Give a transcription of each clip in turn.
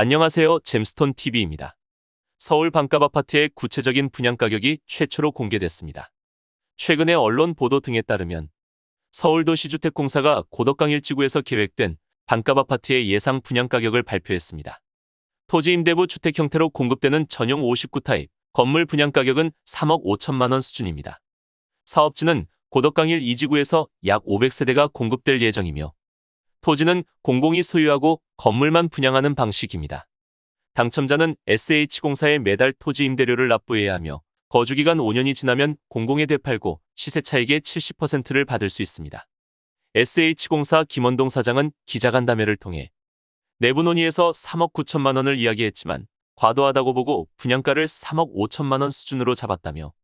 안녕하세요. 잼스톤 TV입니다. 서울 반값 아파트의 구체적인 분양 가격이 최초로 공개됐습니다. 최근의 언론 보도 등에 따르면 서울도시주택공사가 고덕강 일지구에서 계획된 반값 아파트의 예상 분양 가격을 발표했습니다. 토지 임대부 주택 형태로 공급되는 전용 59 타입 건물 분양 가격은 3억 5천만 원 수준입니다. 사업지는 고덕강일 2지구에서 약 500세대가 공급될 예정이며 토지는 공공이 소유하고 건물만 분양하는 방식입니다. 당첨자는 SH공사에 매달 토지 임대료를 납부해야 하며 거주기간 5년이 지나면 공공에 되팔고 시세 차익의 70%를 받을 수 있습니다. SH공사 김원동 사장은 기자간담회를 통해 내부 논의에서 3억 9천만 원을 이야기했지만 과도하다고 보고 분양가를 3억 5천만 원 수준으로 잡았다며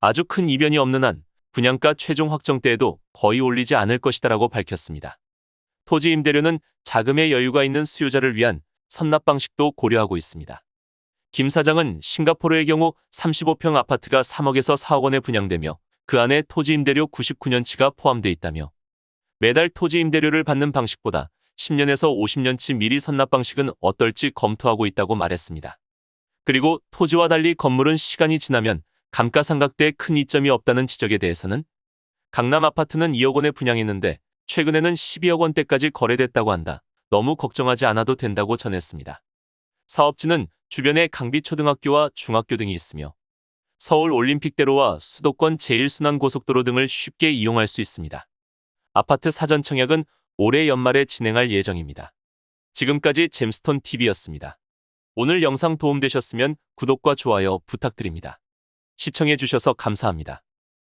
아주 큰 이변이 없는 한 분양가 최종 확정 때에도 거의 올리지 않을 것이다라고 밝혔습니다. 토지 임대료는 자금의 여유가 있는 수요자를 위한 선납 방식도 고려하고 있습니다. 김 사장은 싱가포르의 경우 35평 아파트가 3억에서 4억 원에 분양되며 그 안에 토지 임대료 99년치가 포함돼 있다며 매달 토지 임대료를 받는 방식보다 10년에서 50년치 미리 선납 방식은 어떨지 검토하고 있다고 말했습니다. 그리고 토지와 달리 건물은 시간이 지나면 감가상각대에 큰 이점이 없다는 지적에 대해서는 강남 아파트는 2억 원에 분양했는데 최근에는 12억 원대까지 거래됐다고 한다. 너무 걱정하지 않아도 된다고 전했습니다. 사업지는 주변에 강비초등학교와 중학교 등이 있으며 서울 올림픽대로와 수도권 제1순환고속도로 등을 쉽게 이용할 수 있습니다. 아파트 사전 청약은 올해 연말에 진행할 예정입니다. 지금까지 잼스톤 TV였습니다. 오늘 영상 도움되셨으면 구독과 좋아요 부탁드립니다. 시청해주셔서 감사합니다.